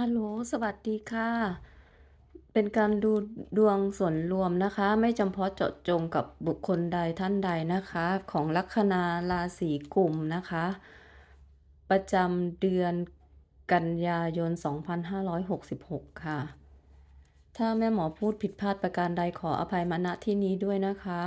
ฮัลโหล สวัสดีค่ะ เป็นการดูดวงส่วนรวมนะคะ ไม่จำเพาะเจาะจงกับบุคคลใดท่านใดนะคะ ของลัคนาราศีกลุ่มนะคะ ประจำเดือนกันยายน 2566 ค่ะ ถ้าแม่หมอพูดผิดพลาดประการใดขออภัยมาณที่นี้ด้วยนะคะ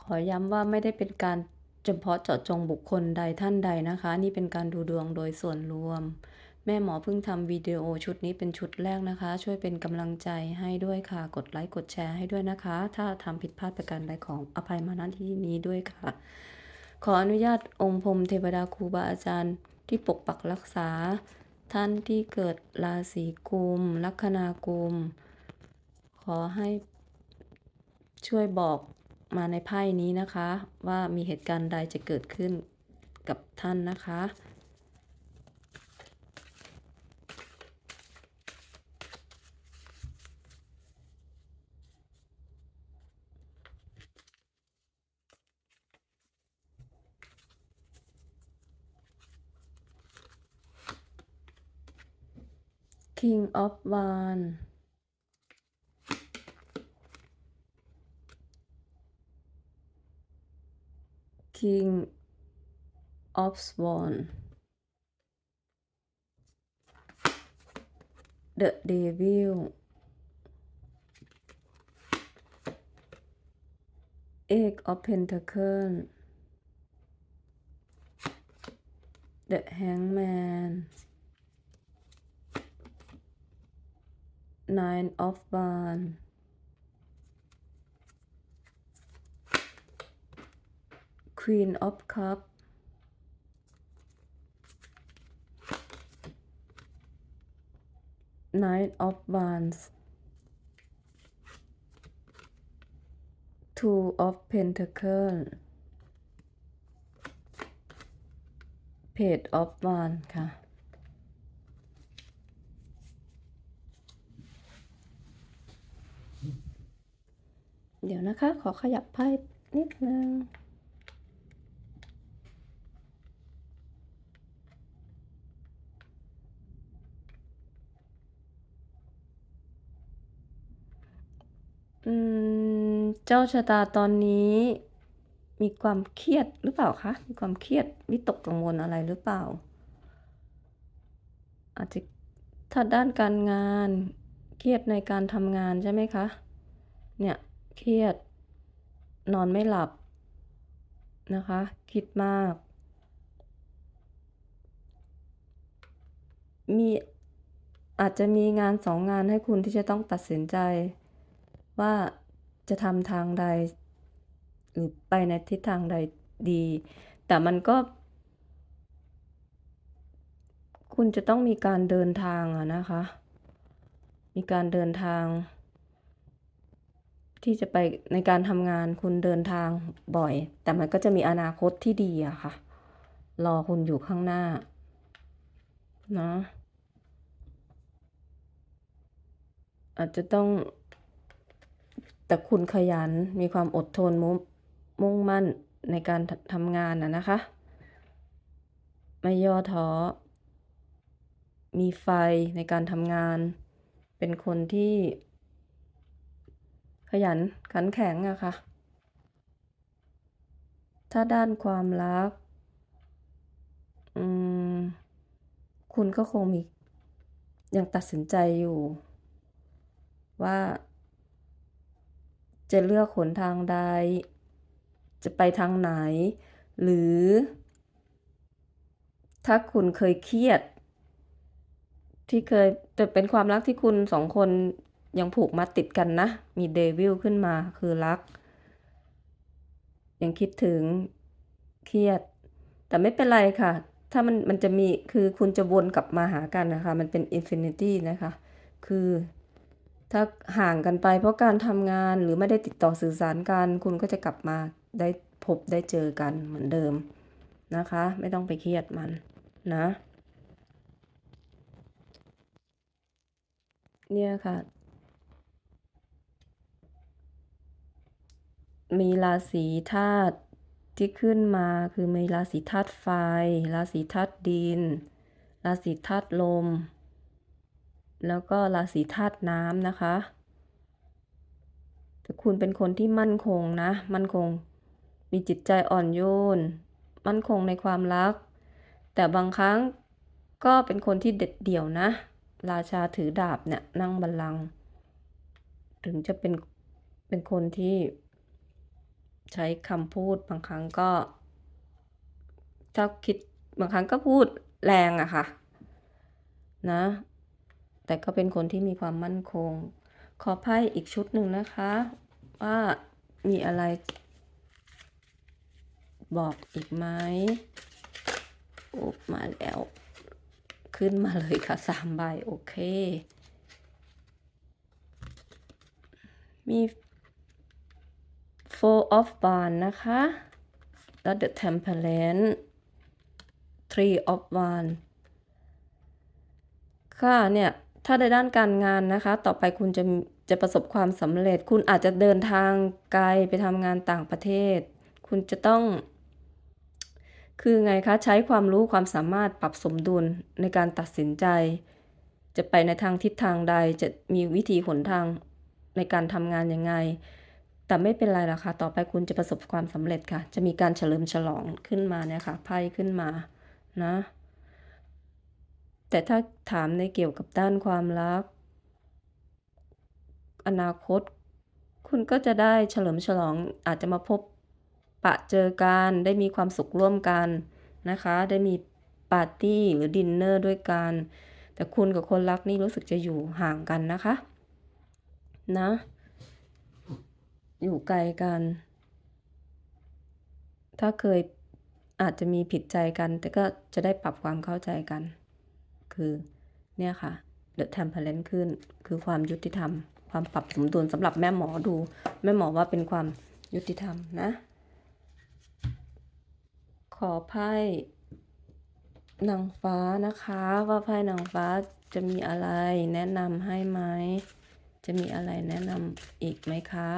ขอย้ำว่าไม่ได้เป็นการเฉพาะเจาะจงบุคคลใดท่านใดนะคะ นี่เป็นการดูดวงโดยส่วนรวม แม่หมอเพิ่งทำวิดีโอชุดนี้เป็นชุดแรกนะคะ ช่วยเป็นกำลังใจให้ด้วยค่ะ กดไลค์กดแชร์ให้ด้วยนะคะ ถ้าทำผิดพลาดประการใดของอภัยมาณที่นี้ด้วยค่ะ ขออนุญาตองค์พรมเทวดาครูบาอาจารย์ ที่ปกปักรักษา ท่านที่เกิดราศีกุมลัคนากุม ขอให้ช่วยบอกมาในไพ่นี้นะคะ ว่ามีเหตุการณ์ใดจะเกิดขึ้นกับท่านนะคะ King of Wand King of Swan The Devil Egg of Pentacles The Hangman Nine of Wands Queen of Cups nine of Wands Two of Pentacles. Page of Wands ค่ะ เดี๋ยวนะคะ ขอขยับไพ่นิดนึงเจ้าชะตาตอนนี้มีความเครียดหรือเปล่าคะ มีความเครียดวิตกกังวลอะไรหรือเปล่า อาจจะถ้าด้านการงานเครียดในการทำงานใช่ไหมคะ เนี่ย เครียด นอนไม่หลับนะคะ คิดมาก มีอาจจะมีงานสองงานให้คุณที่จะต้องตัดสินใจ ว่าจะทำทางใด หรือไปในทิศทางใดดี แต่มันก็ คุณจะต้องมีการเดินทางอะนะคะ มีการเดินทาง ที่จะไปในการทำงานคุณเดินทางบ่อย แต่มันก็จะมีอนาคตที่ดีอะค่ะ รอคุณอยู่ข้างหน้าเนาะอาจจะต้อง แต่คุณขยันมีความอดทนมุมุ่งมั่นในการททำงานนะนะคะ ไม่ย่อท้อ มีไฟในการทำงาน เป็นคนที่ ขยันขันแข็งอะค่ะ ถ้าด้านความรัก อืม คุณก็คงมี ยังตัดสินใจอยู่ ว่า จะเลือกหนทางใด จะไปทางไหน หรือ ถ้าคุณเคยเครียด ที่เคยแต่เป็นความรักที่คุณสองคน ยังผูกมัดติดกันนะ มีเดวิลขึ้นมาคือรัก ยังคิดถึงเครียด แต่ไม่เป็นไรค่ะ ถ้ามันมันจะมีคือคุณจะวนกลับมาหากันนะคะ มันเป็นอินฟินิตี้นะคะ คือถ้าห่างกันไปเพราะการทำงานหรือไม่ได้ติดต่อสื่อสารกัน คุณก็จะกลับมาได้พบได้เจอกันเหมือนเดิมนะคะ ไม่ต้องไปเครียดมันนะ เนี่ยค่ะ มีราศีธาตุที่ขึ้นมาคือมีราศีธาตุไฟ ราศีธาตุดิน ราศีธาตุลม แล้วก็ราศีธาตุน้ำนะคะแต่คุณเป็นคนที่มั่นคงนะ มั่นคง มีจิตใจอ่อนโยน มั่นคงในความรัก แต่บางครั้งก็เป็นคนที่เด็ดเดี่ยวนะ ราชาถือดาบเนี่ยนั่งบัลลังก์ถึงจะเป็นเป็นคนที่ ใช้คำพูดบางครั้งก็ถ้าคิดบางครั้งก็พูดแรงอะค่ะ นะ แต่ก็เป็นคนที่มีความมั่นคง ขอไพ่อีกชุดหนึ่งนะคะ ว่ามีอะไร บอกอีกไหมอุ๊บมาแล้ว ขึ้นมาเลยค่ะสามใบโอเค มี of b a n นะคะ แล้ว the temperance three of w a n ค่ะเนี่ยถ้าในด้านการงานนะคะ ต่อไปคุณจะจะประสบความสำเร็จ คุณอาจจะเดินทางไกลไปทำงานต่างประเทศ คุณจะต้อง คือไงคะ ใช้ความรู้ความสามารถปรับสมดุลในการตัดสินใจ จะไปในทางทิศทางใดจะมีวิธีหนทางในการทำงานยังไง แต่ไม่เป็นไรล่ะค่ะ ต่อไปคุณจะประสบความสำเร็จค่ะ จะมีการเฉลิมฉลองขึ้นมาเนี่ยค่ะ ไพ่ขึ้นมานะ แต่ถ้าถามในเกี่ยวกับด้านความรัก อนาคต คุณก็จะได้เฉลิมฉลองอาจจะมาพบปะเจอกัน ได้มีความสุขร่วมกันนะคะ ได้มีปาร์ตี้หรือดินเนอร์ด้วยกัน แต่คุณกับคนรักนี่รู้สึกจะอยู่ห่างกันนะคะ นะ อยู่ไกลกัน ถ้าเคยอาจจะมีผิดใจกัน แต่ก็จะได้ปรับความเข้าใจกัน คือเนี่ยค่ะ The Temperance ขึ้น คือความยุติธรรม ความปรับสมดุลสำหรับแม่หมอดู แม่หมอว่าเป็นความยุติธรรมนะ ขอไพ่นางฟ้านะคะ ว่าไพ่นางฟ้าจะมีอะไรแนะนำให้ไหม จะมีอะไรแนะนำอีกไหมคะ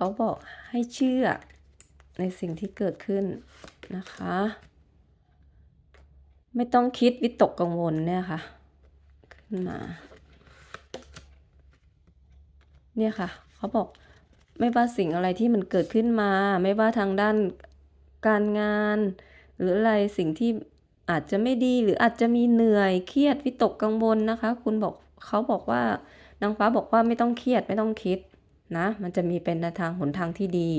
เขาบอกให้เชื่อในสิ่งที่เกิดขึ้นนะคะ ไม่ต้องคิดวิตกกังวลเนี่ยค่ะ ขึ้นมา เนี่ยค่ะ เขาบอกไม่ว่าสิ่งอะไรที่มันเกิดขึ้นมา ไม่ว่าทางด้านการงาน หรืออะไรสิ่งที่อาจจะไม่ดีหรืออาจจะมีเหนื่อยเครียดวิตกกังวลนะคะ คุณบอกเขาบอกว่านางฟ้าบอกว่าไม่ต้องเครียดไม่ต้องคิด นะ มันจะมีเป็นนทางหนทางที่ดี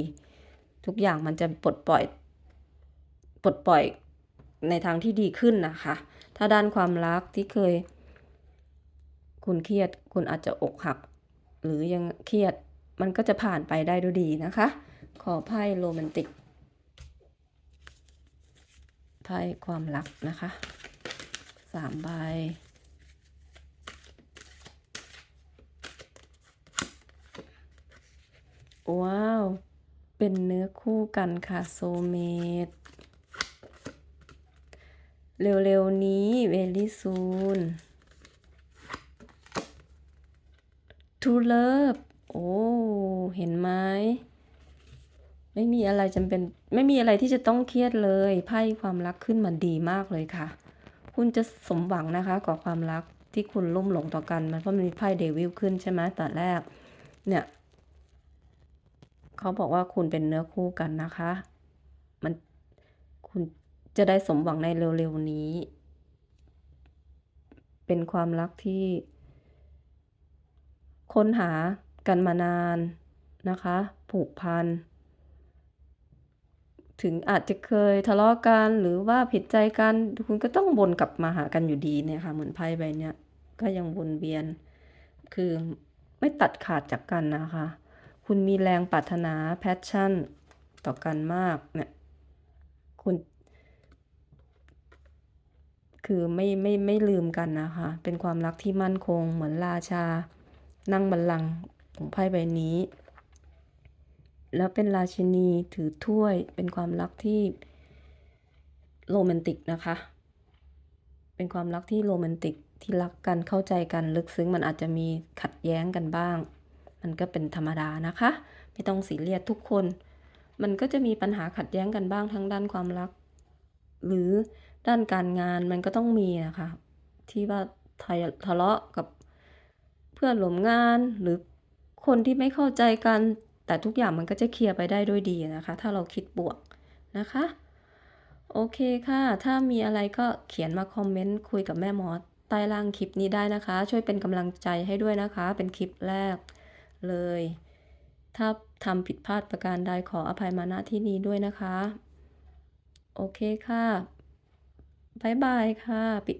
ทุกอย่างมันจะปลดปล่อย ปลดปล่อยในทางที่ดีขึ้นนะคะ ถ้าด้านความรักที่เคย คุณเครียด คุณอาจจะอกหัก หรือยังเครียด มันก็จะผ่านไปได้ด้วยดีนะคะ ขอไพ่โรแมนติก ไพ่ความรักนะคะสามใบ ว้าว เป็นเนื้อคู่กันค่ะโซเมตเร็วๆนี้เวลิซูนทูเลิฟโอ้ เห็นไหมไม่มีอะไรจำเป็น ไม่มีอะไรที่จะต้องเครียดเลย ไพ่ความรักขึ้นมาดีมากเลยค่ะ คุณจะสมหวังนะคะกับความรักที่คุณลุ่มหลงต่อกันมันเพราะมันมีไพ่เดวิลขึ้นใช่ไหมแตอนแรก เนี่ย เขาบอกว่าคุณเป็นเนื้อคู่กันนะคะ มันคุณจะได้สมหวังในเร็วๆนี้ เป็นความรักที่ ค้นหากันมานานนะคะ ผูกพัน ถึงอาจจะเคยทะเลาะกันหรือว่าผิดใจกัน คุณก็ต้องวนกลับมาหากันอยู่ดีเนี่ยค่ะ เหมือนไพ่ใบเนี้ยก็ยังวนเวียน คือไม่ตัดขาดจากกันนะคะ คุณมีแรงปรารถนาแพชชั่น ต่อกันมากเนี่ยคุณ คือไม่ไม่ไม่ลืมกันนะคะ เป็นความรักที่มั่นคง เหมือนราชา นั่งบัลลังก์ของไพ่ใบนี้ แล้วเป็นราชินีถือถ้วย เป็นความรักที่โรแมนติกนะคะ เป็นความรักที่โรแมนติกที่รักกันเข้าใจกันลึกซึ้งมันอาจจะมีขัดแย้งกันบ้าง มันก็เป็นธรรมดานะคะ ไม่ต้องสีเรียสทุกคน มันก็จะมีปัญหาขัดแย้งกันบ้างทั้งด้านความรัก หรือด้านการงานมันก็ต้องมีอะคะ ที่ว่าทะทะเลาะกับเพื่อนร่วมงานหรือคนที่ไม่เข้าใจกัน แต่ทุกอย่างมันก็จะเคลียร์ไปได้ด้วยดีนะคะ ถ้าเราคิดบวกนะคะ โอเคค่ะ ถ้ามีอะไรก็เขียนมาคอมเมนต์คุยกับแม่หมอใต้ล่างคลิปนี้ได้นะคะ ช่วยเป็นกำลังใจให้ด้วยนะคะ เป็นคลิปแรก เลย ถ้าทำผิดพลาดประการใดขออภัยมาณที่นี้ด้วยนะคะ โอเคค่ะบายบายค่ะปิด